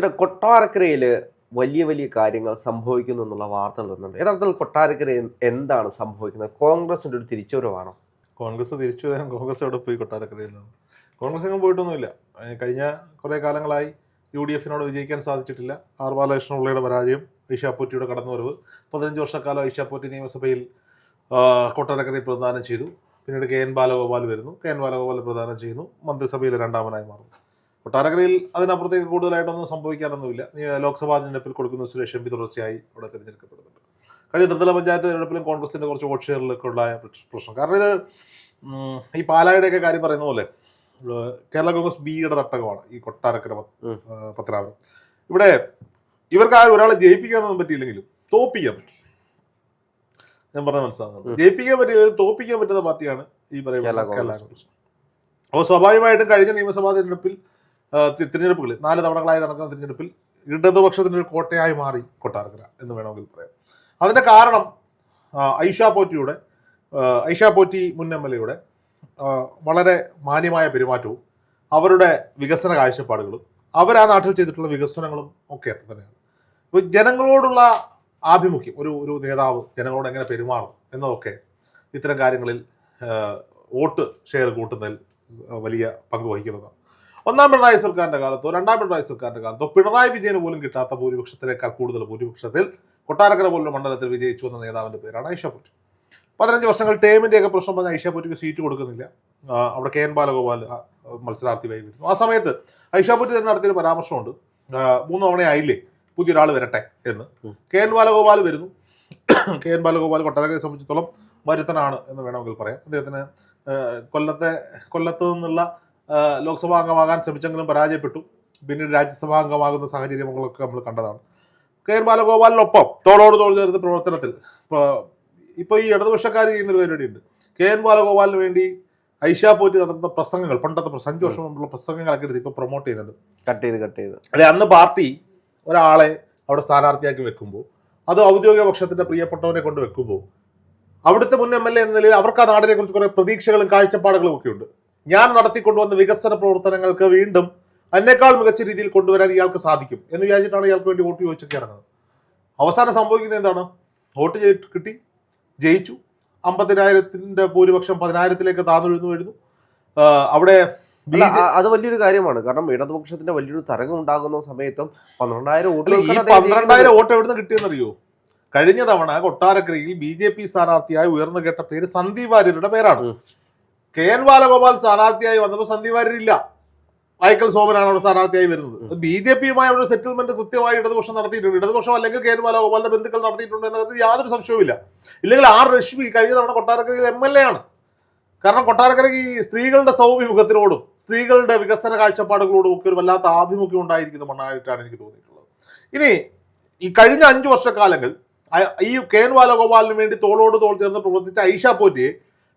ഇത്ര കൊട്ടാരക്കരയിൽ വലിയ വലിയ കാര്യങ്ങൾ സംഭവിക്കുന്നു എന്നുള്ള വാർത്തകൾ വരുന്നുണ്ട് യഥാർത്ഥത്തിൽ കൊട്ടാരക്കര എന്താണ് സംഭവിക്കുന്നത്? കോൺഗ്രസിന്റെ ഒരു തിരിച്ചുവരവാണോ കോൺഗ്രസ് തിരിച്ചു വരാൻ കോൺഗ്രസ് അവിടെ പോയി കൊട്ടാരക്കരയിൽ നിന്ന്? കോൺഗ്രസ് എങ്ങും പോയിട്ടൊന്നുമില്ല. കഴിഞ്ഞ കുറേ കാലങ്ങളായി യു ഡി എഫിനോട് വിജയിക്കാൻ സാധിച്ചിട്ടില്ല. ആർ ബാലകൃഷ്ണ പിള്ളയുടെ പരാജയം ഐഷാപ്പോറ്റിയുടെ കടന്നുവരവ് പതിനഞ്ച് വർഷക്കാലം ഐഷാപ്പോറ്റി നിയമസഭയിൽ കൊട്ടാരക്കരയിൽ പ്രദാനം ചെയ്തു. പിന്നീട് കെ എൻ ബാലഗോപാൽ വരുന്നു. കെ എൻ ബാലഗോപാൽ പ്രദാനം ചെയ്യുന്നു. മന്ത്രിസഭയിലെ രണ്ടാമനായി മാറുന്നു. കൊട്ടാരക്കരയിൽ അതിനപ്പുറത്തേക്ക് കൂടുതലായിട്ടൊന്നും സംഭവിക്കാനൊന്നുമില്ല ലോക്സഭാ തിരഞ്ഞെടുപ്പിൽ കൊടുക്കുന്ന സുരേഷ് എം പി തുടർച്ചയായി ഇവിടെ തിരഞ്ഞെടുക്കപ്പെടുന്നുണ്ട്. കഴിഞ്ഞ ത്രിതല പഞ്ചായത്ത് തിരഞ്ഞെടുപ്പിലും കോൺഗ്രസിന്റെ കുറച്ച് വോട്ട് ഷെയറിലൊക്കെ ഉണ്ടായ പ്രശ്നം കാരണം ഇത് ഈ പാലായുടെയൊക്കെ കാര്യം പറയുന്ന പോലെ കേരള കോൺഗ്രസ് ബിയുടെ തട്ടകമാണ് ഈ കൊട്ടാരക്കര പത്തനാപുരം ഇവിടെ ഇവർക്ക് ആ ഒരാളെ ജയിപ്പിക്കാനൊന്നും പറ്റിയില്ലെങ്കിലും തോപ്പിക്കാൻ പറ്റും. ഞാൻ പറഞ്ഞ മനസ്സിലാകുന്നുണ്ട് ജയിപ്പിക്കാൻ പറ്റിയ തോപ്പിക്കാൻ പറ്റുന്ന പാർട്ടിയാണ് ഈ പറയുന്ന കേരള കോൺഗ്രസ്. അപ്പോൾ സ്വാഭാവികമായിട്ടും കഴിഞ്ഞ നിയമസഭാ തെരഞ്ഞെടുപ്പിൽ തിരഞ്ഞെടുപ്പുകളിൽ നാല് തവണകളായി നടക്കുന്ന തിരഞ്ഞെടുപ്പിൽ ഇടതുപക്ഷത്തിന്റെ ഒരു കോട്ടയായി മാറി കൊട്ടാരക്കര എന്ന് വേണമെങ്കിൽ പറയാം. അതിന്റെ കാരണം ഐഷ പോറ്റിയുടെ ഐഷ പോറ്റി മുൻ എം എൽ എയുടെ വളരെ മാന്യമായ പെരുമാറ്റവും അവരുടെ വികസന കാഴ്ചപ്പാടുകളും അവർ ആ നാട്ടിൽ ചെയ്തിട്ടുള്ള വികസനങ്ങളും ഒക്കെ അത്ര തന്നെയാണ്. ഇപ്പോൾ ജനങ്ങളോടുള്ള ആഭിമുഖ്യം ഒരു ഒരു നേതാവ് ജനങ്ങളോട് എങ്ങനെ പെരുമാറും എന്നതൊക്കെ ഇത്തരം കാര്യങ്ങളിൽ വോട്ട് ഷെയർ കൂട്ടുന്നതിൽ വലിയ പങ്ക് വഹിക്കുന്നതാണ്. ഒന്നാം പിണറായി സർക്കാരിന്റെ കാലത്തോ രണ്ടാം പിണറായി സർക്കാരിന്റെ കാലത്തോ പിണറായി വിജയന് പോലും കിട്ടാത്ത ഭൂരിപക്ഷത്തിനേക്കാൾ കൂടുതൽ ഭൂരിപക്ഷത്തിൽ കൊട്ടാരക്കര പോലുള്ള മണ്ഡലത്തിൽ വിജയിച്ചു വന്ന നേതാവിന്റെ പേരാണ് ഐഷാപുറ്റി പതിനഞ്ച് വർഷങ്ങൾ ടേമിന്റെ ഒക്കെ പ്രശ്നം പറഞ്ഞാൽ ഐഷാപുറ്റിക്ക് സീറ്റ് കൊടുക്കുന്നില്ല. അവിടെ കെ എൻ ബാലഗോപാൽ മത്സരാർത്ഥി മത്സരാർത്ഥിയായി വരുന്നു ആ സമയത്ത് ഐഷാപുറ്റി തന്നെ നടത്തിയൊരു പരാമർശമുണ്ട്. മൂന്ന് തവണയായില്ലേ പുതിയൊരാൾ വരട്ടെ എന്ന്. കെ എൻ ബാലഗോപാൽ വരുന്നു. കെ എൻ ബാലഗോപാൽ കൊട്ടാരക്കരയെ സംബന്ധിച്ചിടത്തോളം വരുത്തനാണ് എന്ന് വേണമെങ്കിൽ പറയാം. അദ്ദേഹത്തിന് കൊല്ലത്തെ കൊല്ലത്ത് നിന്നുള്ള ലോക്സഭാ അംഗമാകാൻ ശ്രമിച്ചെങ്കിലും പരാജയപ്പെട്ടു. പിന്നീട് രാജ്യസഭാ അംഗമാകുന്ന സാഹചര്യങ്ങളൊക്കെ നമ്മൾ കണ്ടതാണ്. കെ എൻ ബാലഗോപാലിനൊപ്പം തോളോട് തോൾ ചേർന്ന് പ്രവർത്തനത്തിൽ ഇപ്പോൾ ഈ ഇടതുപക്ഷക്കാർ ചെയ്യുന്നൊരു പരിപാടിയുണ്ട്. കെ എൻ ബാലഗോപാലിന് വേണ്ടി ഐഷ പോറ്റി നടത്തുന്ന പ്രസംഗങ്ങൾ പണ്ടത്തെ അഞ്ച് വർഷം മുമ്പുള്ള പ്രസംഗങ്ങളൊക്കെ എടുത്ത് ഇപ്പോൾ പ്രൊമോട്ട് ചെയ്യുന്നുണ്ട്. കട്ട് ചെയ്ത് കട്ട് ചെയ്ത്. അല്ലെ അന്ന് പാർട്ടി ഒരാളെ അവിടെ സ്ഥാനാർത്ഥിയാക്കി വെക്കുമ്പോൾ അത് ഔദ്യോഗിക പക്ഷത്തിന്റെ പ്രിയപ്പെട്ടവനെ കൊണ്ട് വെക്കുമ്പോൾ അവിടുത്തെ മുൻ എം എൽ എ എന്ന നിലയിൽ അവർക്ക് ആ നാടിനെ കുറിച്ച് കുറെ പ്രതീക്ഷകളും കാഴ്ചപ്പാടുകളും ഒക്കെ ഉണ്ട്. ഞാൻ നടത്തിക്കൊണ്ടുവന്ന വികസന പ്രവർത്തനങ്ങൾക്ക് വീണ്ടും എന്നേക്കാൾ മികച്ച രീതിയിൽ കൊണ്ടുവരാൻ ഇയാൾക്ക് സാധിക്കും എന്ന് വിചാരിച്ചിട്ടാണ് ഇയാൾക്ക് വേണ്ടി വോട്ട് ചോദിച്ചൊക്കെ ഇറങ്ങുന്നത്. അവസാനം സംഭവിക്കുന്നത് എന്താണ്? വോട്ട് ചെയ്ത് കിട്ടി ജയിച്ചു. അമ്പതിനായിരത്തിന്റെ ഭൂരിപക്ഷം പതിനായിരത്തിലേക്ക് താഴ്ന്നു വരുന്നു അവിടെ അത് വലിയൊരു കാര്യമാണ്. കാരണം ഇടതുപക്ഷത്തിന്റെ വലിയൊരു തരംഗം ഉണ്ടാകുന്ന സമയത്തും പന്ത്രണ്ടായിരം വോട്ട് ഈ പന്ത്രണ്ടായിരം വോട്ട് എവിടുന്ന് കിട്ടിയെന്നറിയോ? കഴിഞ്ഞ തവണ കൊട്ടാരക്കരയിൽ ബി ജെ പി സ്ഥാനാർത്ഥിയായി ഉയർന്നു കേട്ട പേര് സന്ദീപ് വാര്യരുടെ പേരാണ്. കെ എൻ ബാലഗോപാൽ സ്ഥാനാർത്ഥിയായി വന്നപ്പോൾ സന്ദീപ് വാര്യരില്ല. മൈക്കൽ സോമനാണ് അവിടെ സ്ഥാനാർത്ഥിയായി വരുന്നത്. ബി ജെ പിയുമായി ഒരു സെറ്റിൽമെന്റ് കൃത്യമായി ഇടതുപക്ഷം നടത്തിയിട്ടുണ്ട്. ഇടതുപക്ഷം അല്ലെങ്കിൽ കെ എൻ ബാലഗോപാലിന്റെ ബന്ധുക്കൾ നടത്തിയിട്ടുണ്ട് എന്നത് യാതൊരു സംശയവുമില്ല. ഇല്ലെങ്കിൽ ആർ രശ്മി കഴിഞ്ഞ തവണ കൊട്ടാരക്കരയിൽ എം എൽ എ ആണ്. കാരണം കൊട്ടാരക്കരയ്ക്ക് ഈ സ്ത്രീകളുടെ സൗഭിമുഖത്തിനോടും സ്ത്രീകളുടെ വികസന കാഴ്ചപ്പാടുകളോടും ഒക്കെ ഒരു വല്ലാത്ത ആഭിമുഖ്യം ഉണ്ടായിരിക്കുന്ന മണ്ണായിട്ടാണ് എനിക്ക് തോന്നിയിട്ടുള്ളത്. ഇനി ഈ കഴിഞ്ഞ അഞ്ചു വർഷക്കാലങ്ങൾ ഈ കെ എൻ ബാലഗോപാലിന് വേണ്ടി തോളോട് തോൾ ചേർന്ന് പ്രവർത്തിച്ച ഐഷ പോറ്റിയെ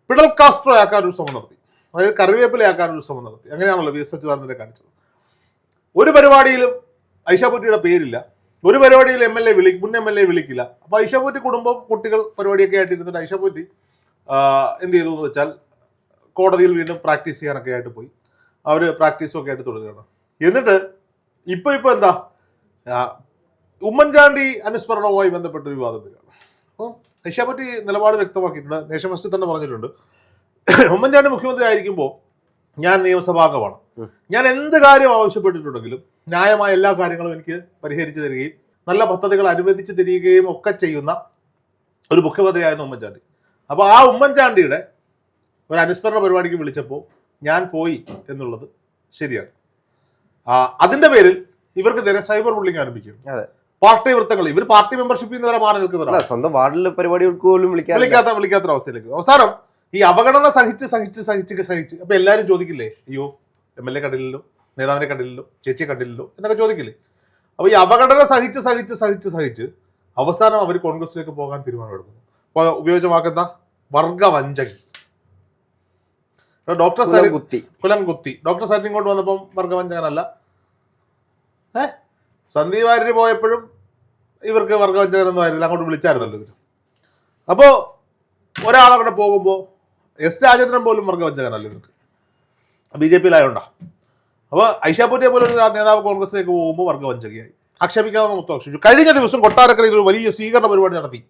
പിടൽ കാസ്ട്രോ ആക്കാൻ ഒരു ശ്രമം നടത്തി. അതായത് കറിവേപ്പിലയാക്കാൻ ഒരു ശ്രമം നടത്തി. അങ്ങനെയാണല്ലോ വി എസ് അച്യുതാനന്ദനെ കാണിച്ചത്. ഒരു പരിപാടിയിലും ഐഷാപൂറ്റിയുടെ പേരില്ല. ഒരു പരിപാടിയിൽ എം എൽ എ വിളി മുൻ എം എൽ എ വിളിക്കില്ല. അപ്പോൾ ഐഷാപൂറ്റി പോറ്റി കുടുംബം കുട്ടികൾ പരിപാടിയൊക്കെ ആയിട്ട് ഇരുന്നിട്ട് ഐഷ പോറ്റി എന്ത് ചെയ്തു എന്ന് വെച്ചാൽ കോടതിയിൽ വീണ്ടും പ്രാക്ടീസ് ചെയ്യാനൊക്കെ ആയിട്ട് പോയി. അവർ പ്രാക്ടീസും ഒക്കെ ആയിട്ട് തുടരുകയാണ്. എന്നിട്ട് ഇപ്പൊ ഇപ്പൊ എന്താ? ഉമ്മൻചാണ്ടി അനുസ്മരണവുമായി ബന്ധപ്പെട്ട ഒരു വിവാദം വരികയാണ്. അപ്പം ഐഷാപറ്റി നിലപാട് വ്യക്തമാക്കിയിട്ടുണ്ട്. നേഷൻ ഫസ്റ്റ് തന്നെ പറഞ്ഞിട്ടുണ്ട്. ഉമ്മൻചാണ്ടി മുഖ്യമന്ത്രി ആയിരിക്കുമ്പോൾ ഞാൻ നിയമസഭാംഗമാണ്. ഞാൻ എന്ത് കാര്യം ആവശ്യപ്പെട്ടിട്ടുണ്ടെങ്കിലും ന്യായമായ എല്ലാ കാര്യങ്ങളും എനിക്ക് പരിഹരിച്ചു തരികയും നല്ല പദ്ധതികൾ അനുവദിച്ചു തരികയും ഒക്കെ ചെയ്യുന്ന ഒരു മുഖ്യമന്ത്രിയായിരുന്നു ഉമ്മൻചാണ്ടി. അപ്പോൾ ആ ഉമ്മൻചാണ്ടിയുടെ ഒരു അനുസ്മരണ പരിപാടിക്ക് വിളിച്ചപ്പോൾ ഞാൻ പോയി എന്നുള്ളത് ശരിയാണ്. അതിന്റെ പേരിൽ ഇവർക്ക് നേരെ സൈബർ ബുള്ളിങ് ആരംഭിക്കും. പാർട്ടി വൃത്തങ്ങൾ. ഇവർ പാർട്ടി മെമ്പർഷിപ്പിൽ നിന്ന് വരെ മാറി നിൽക്കുന്നവരാണ് സ്വന്തം വാർഡിലെ പരിപാടികൾക്ക് പോലും വിളിക്കാത്ത വിളിക്കാത്ത അവസ്ഥയിലേക്ക്. അവസാനം ഈ അവഗണന സഹിച്ച് സഹിച്ച് സഹിച്ച് സഹിച്ച് അപ്പൊ എല്ലാവരും ചോദിക്കില്ലേ? അയ്യോ എം എൽ എ കണ്ടില്ലല്ലോ നേതാവിനെ കണ്ടില്ലല്ലോ ചേച്ചിയെ കണ്ടില്ലല്ലോ എന്നൊക്കെ ചോദിക്കില്ലേ? അപ്പൊ ഈ അവഗണന സഹിച്ച് സഹിച്ച് സഹിച്ച് സഹിച്ച് അവസാനം അവർ കോൺഗ്രസിലേക്ക് പോകാൻ തീരുമാനമെടുക്കുന്നു അപ്പൊ ഉപയോഗിച്ച വാക്കുന്ന വർഗവഞ്ചകി. ഡോക്ടർ സരി കുത്തി കുലം കുത്തി ഡോക്ടർ സരിൻ ഇങ്ങോട്ട് വന്നപ്പം വർഗവഞ്ചകനല്ല. ഏ? സന്ദീപ് വാര്യർ പോയപ്പോഴും ഇവർക്ക് വർഗവഞ്ചകനൊന്നും ആയിരുന്നില്ല. അങ്ങോട്ട് വിളിച്ചായിരുന്നല്ലോ ഇവർ അപ്പോൾ ഒരാളവിടെ പോകുമ്പോൾ എസ് രാജേന്ദ്രൻ പോലും വർഗവഞ്ചകനല്ല ഇവർക്ക്. ബി ജെ പിയിലായോണ്ടാ. അപ്പോൾ ഐഷാപൂറ്റിയെ പോലെ ഒരു നേതാവ് കോൺഗ്രസിലേക്ക് പോകുമ്പോൾ വർഗവഞ്ചകയായി. ആക്ഷേപിക്കാമെന്ന് മൊത്തം ആക്ഷേപിച്ചു. കഴിഞ്ഞ ദിവസം കൊട്ടാരക്കരയിൽ ഒരു വലിയ സ്വീകരണ പരിപാടി നടത്തി.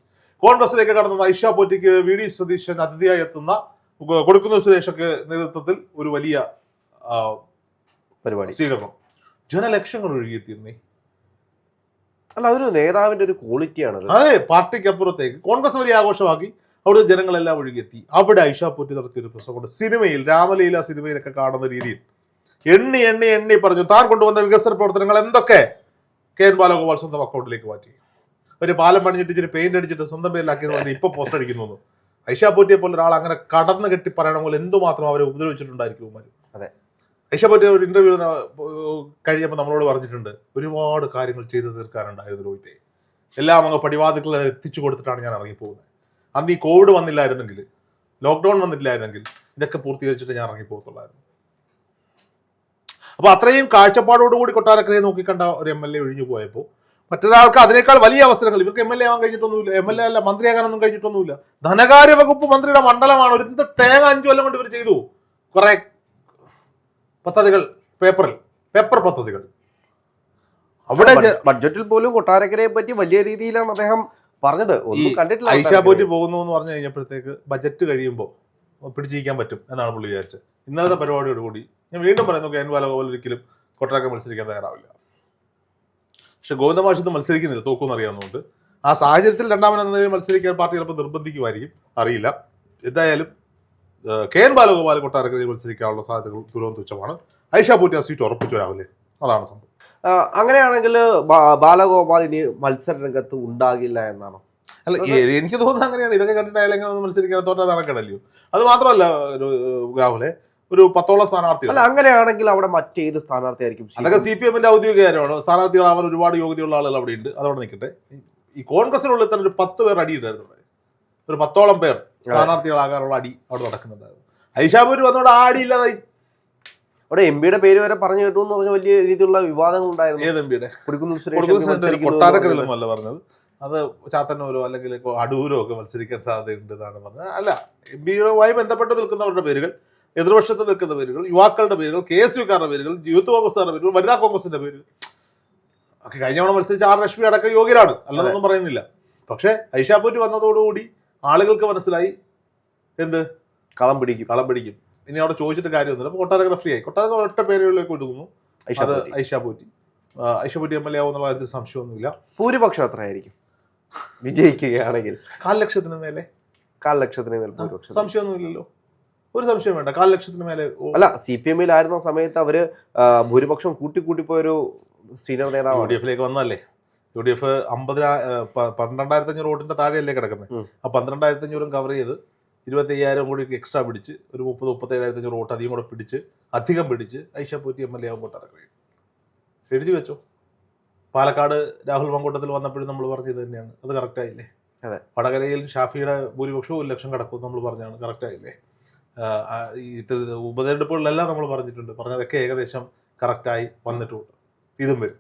കോൺഗ്രസിലേക്ക് കടന്ന ഐഷാ പോറ്റിക്ക് വി ഡി സതീശൻ അതിഥിയായി എത്തുന്ന കൊടുക്കുന്ന സുരേഷൊക്കെ നേതൃത്വത്തിൽ ഒരു വലിയ പരിപാടി. സ്വീകരണം. ജനലക്ഷങ്ങൾ ഒഴുകിയെത്തിയെന്നേ അല്ല അതൊരു നേതാവിന്റെ ഒരു ക്വാളിറ്റിയാണ് അതെ പാർട്ടിക്ക് അപ്പുറത്തേക്ക് കോൺഗ്രസ് വലിയ ആഘോഷമാക്കി. അവിടെ ജനങ്ങളെല്ലാം ഒഴുകിയെത്തി. അവിടെ ഐഷാ പോറ്റി നടത്തിയൊരു പ്രസംഗമുണ്ട് സിനിമയിൽ രാമലീല സിനിമയിലൊക്കെ കാണുന്ന രീതിയിൽ എണ്ണി എണ്ണി എണ്ണി പറഞ്ഞു താൻ കൊണ്ടുവന്ന വികസന പ്രവർത്തനങ്ങൾ എന്തൊക്കെ? കെ എൻ ബാലഗോപാൽ സ്വന്തം അക്കൗണ്ടിലേക്ക് മാറ്റി. ഒരു പാലം പണിഞ്ഞിട്ട് ഇച്ചിരി പെയിന്റ് അടിച്ചിട്ട് സ്വന്തം പേരിലാക്കിയെന്ന് പറഞ്ഞ് ഇപ്പൊ പോസ്റ്റ് അടിക്കുന്നു ഐഷാ പോറ്റിയെ പോലെ ഒരാൾ അങ്ങനെ കടന്നു കെട്ടി പറയണമെങ്കിൽ എന്തുമാത്രം അവരെ ഉപദ്രവിച്ചിട്ടുണ്ടായിരിക്കും. അതെ. പോറ്റി ഒരു ഇന്റർവ്യൂ കഴിഞ്ഞപ്പോൾ നമ്മളോട് പറഞ്ഞിട്ടുണ്ട് ഒരുപാട് കാര്യങ്ങൾ ചെയ്തു തീർക്കാനുണ്ടായിരുന്നു രോഹിത്തെ. എല്ലാം അങ്ങ് പടിവാദികൾ എത്തിച്ചു കൊടുത്തിട്ടാണ് ഞാൻ ഇറങ്ങിപ്പോകുന്നത്. അന്ന് ഈ കോവിഡ് വന്നില്ലായിരുന്നെങ്കിൽ ലോക്ക്ഡൗൺ വന്നില്ലായിരുന്നെങ്കിൽ ഇതൊക്കെ പൂർത്തീകരിച്ചിട്ട് ഞാൻ ഇറങ്ങിപ്പോകത്തുള്ളായിരുന്നു. അപ്പൊ അത്രയും കാഴ്ചപ്പാടോടുകൂടി കൊട്ടാരക്കരയെ നോക്കിക്കണ്ട ഒരു എം എൽ എ ഒഴിഞ്ഞു പോയപ്പോൾ മറ്റൊരാൾക്ക് അതിനേക്കാൾ വലിയ അവസരങ്ങൾ ഇവർക്ക് എം എൽ എ ആവാൻ കഴിഞ്ഞിട്ടൊന്നുമില്ല എം എൽ എ അല്ല മന്ത്രിയാകാനൊന്നും കഴിഞ്ഞിട്ടൊന്നുമില്ല. ധനകാര്യ വകുപ്പ് മന്ത്രിയുടെ മണ്ഡലമാണ് ഒരു തേങ്ങ അഞ്ചു കൊല്ലം കൊണ്ട് ഇവർ ചെയ്തു. കുറെ പദ്ധതികൾ പേപ്പറിൽ പേപ്പർ പദ്ധതികൾ. അവിടെ ബഡ്ജറ്റിൽ പോലും കൊട്ടാരക്കരയെ പറ്റി വലിയ രീതിയിലാണ് അദ്ദേഹം പറഞ്ഞത്. ഒന്നും കണ്ടിട്ടില്ല ഐഷാബോറ്റ് പോകുന്നു എന്ന് പറഞ്ഞു കഴിഞ്ഞപ്പോഴത്തേക്ക് ബജറ്റ് കഴിയുമ്പോൾ പിടിച്ചിരിക്കാൻ പറ്റും എന്നാണ് പുള്ളി വിചാരിച്ചത്. ഇന്നലത്തെ പരിപാടിയോട് കൂടി ഞാൻ വീണ്ടും പറയുന്നു കെ. എൻ. ബാലഗോപാൽ ഒരിക്കലും കൊട്ടാരക്കര മത്സരിക്കാൻ തയ്യാറാവില്ല. പക്ഷെ ഗോവിന്ദമാഷത്ത് മത്സരിക്കുന്നില്ല തോക്കുമെന്ന് അറിയാവുന്നതുകൊണ്ട്. ആ സാഹചര്യത്തിൽ രണ്ടാമനെന്ന മത്സരിക്കാൻ പാർട്ടി ചിലപ്പോൾ നിർബന്ധിക്കുമായിരിക്കും അറിയില്ല. എന്തായാലും കെ എൻ ബാലഗോപാൽ കൊട്ടാരക്കരയിൽ മത്സരിക്കാനുള്ള സാധ്യതകൾ തുലവും തുച്ഛമാണ്. ഐഷ പോറ്റി ആ സീറ്റ് ഉറപ്പിച്ചു രാവിലെ അതാണ് സംഭവം. അങ്ങനെയാണെങ്കിൽ ബാലഗോപാൽ ഇനി മത്സര രംഗത്ത് ഉണ്ടാകില്ല എന്നാണോ? അല്ല എനിക്ക് തോന്നുന്നത് അങ്ങനെയാണ്. ഇതൊക്കെ കണ്ടിട്ട് അയാൾ എങ്ങനെ ഒന്ന് മത്സരിക്കാൻ തോറ്റാ നടക്കണല്ലോ അത് മാത്രമല്ല രാഹുലെ ഒരു പത്തോളം സ്ഥാനാർത്ഥി അല്ല അങ്ങനെയാണെങ്കിൽ അവിടെ മറ്റേത് സ്ഥാനാർത്ഥിയായിരിക്കും അതൊക്കെ സി പി എമ്മിന്റെ ഔദ്യോഗിക കാര്യമാണ്. സ്ഥാനാർത്ഥികളാവാൻ ഒരുപാട് യോഗ്യതയുള്ള ആളുകൾ അവിടെ ഉണ്ട്. അതവിടെ നിൽക്കട്ടെ. ഈ കോൺഗ്രസിനുള്ളിൽ തന്നെ ഒരു പത്ത് പേർ അടി ഉണ്ടായിരുന്നു അവിടെ. ഒരു പത്തോളം പേർ സ്ഥാനാർത്ഥികളാകാനുള്ള അടി അവിടെ നടക്കുന്നുണ്ടായിരുന്നു. ഐഷാപൂര് വന്നോട് ആ അടി ഇല്ലാതായി. അവിടെ എം പിയുടെ പേര് വരെ പറഞ്ഞു കേട്ടു എന്ന് പറഞ്ഞ വലിയ രീതിയിലുള്ള വിവാദങ്ങൾ ഉണ്ടായിരുന്നു. ഏത് എം പറഞ്ഞത്. അത് ചാത്തന്നൂരോ അല്ലെങ്കിൽ ഇപ്പോൾ അടൂരോ ഒക്കെ മത്സരിക്കാൻ സാധ്യതയുണ്ട് എന്നാണ് പറഞ്ഞത്. അല്ല എം പിയുമായി ബന്ധപ്പെട്ട് നിൽക്കുന്നവരുടെ പേരുകൾ എതിർവശത്ത് നിൽക്കുന്ന പേരുകൾ യുവാക്കളുടെ പേരുകൾ കെ എസ് യുക്കാരുടെ പേരുകൾ യൂത്ത് കോൺഗ്രസ്സുകാരുടെ പേരുകൾ വനിതാ കോൺഗ്രസിന്റെ പേരുകൾ. ഒക്കെ കഴിഞ്ഞ തവണ മത്സരിച്ച ആർ ലക്ഷ്മി അടക്കം യോഗ്യരാണ്. അല്ലെന്നൊന്നും പറയുന്നില്ല. പക്ഷേ ഐഷാപൂറ്റ് വന്നതോടുകൂടി ആളുകൾക്ക് മനസ്സിലായി. എന്ത്? കളം പിടിക്കും കളം പിടിക്കും. ഇനി അവിടെ ചോദിച്ചിട്ട് കാര്യമൊന്നുമില്ല. അപ്പോൾ കൊട്ടാരക്കര ഫ്രീ ആയി. കൊട്ടാരക്കര ഒറ്റ പേരുകളിലേക്ക് ഒതുങ്ങുന്നു ഐഷ അത് Potti. Aisha Potti Aisha Potti M L A ആവുന്നുള്ള കാര്യത്തിൽ സംശയമൊന്നുമില്ല. ഭൂരിപക്ഷം എത്രയായിരിക്കും വിജയിക്കുകയാണെങ്കിൽ. കാൽ ലക്ഷത്തിന് മേലെ കാൽ ലക്ഷത്തിന് മേലെ സംശയമൊന്നുമില്ലല്ലോ. ഒരു സംശയം വേണ്ട. കാൽ ലക്ഷത്തിന് മേലെ അല്ല സി പി എമ്മിലായിരുന്ന സമയത്ത് അവർ ഭൂരിപക്ഷം കൂട്ടി കൂട്ടി പോയൊരു സീനിയർ യു ഡി എഫിലേക്ക് വന്നല്ലേ യു ഡി എഫ് അമ്പതിനാ പന്ത്രണ്ടായിരത്തി അഞ്ഞൂറ് വോട്ടിന്റെ താഴെയല്ലേ കിടക്കുന്നത്. ആ പന്ത്രണ്ടായിരത്തി അഞ്ഞൂറും കവർ ചെയ്ത് ഇരുപത്തി അയ്യായിരം കൂടി എക്സ്ട്രാ പിടിച്ച് ഒരു മുപ്പത് മുപ്പത്തി ഏഴായിരത്തി അഞ്ഞൂറ് വോട്ട് അധികം കൂടെ പിടിച്ച് അധികം പിടിച്ച് Aisha Potty M L A ആകുമ്പോൾ ഇറക്കുകയും എഴുതി വെച്ചോ. പാലക്കാട് രാഹുൽ മങ്കൂട്ടത്തിൽ വന്നപ്പോഴും നമ്മൾ പറഞ്ഞത് തന്നെയാണ്. അത് കറക്റ്റായില്ലേ അതെ. വടകരയിൽ ഷാഫിയുടെ ഭൂരിപക്ഷവും ഒരു ലക്ഷം കടക്കും നമ്മൾ പറഞ്ഞാണ്. കറക്റ്റ് ആയില്ലേ? ആ, ആ, ഈ ഉപതെരഞ്ഞെടുപ്പുകളിലെല്ലാം നമ്മൾ പറഞ്ഞിട്ടുണ്ട്. പറഞ്ഞതൊക്കെ ഏകദേശം കറക്റ്റായി വന്നിട്ടുണ്ട്. ഇതും വരും.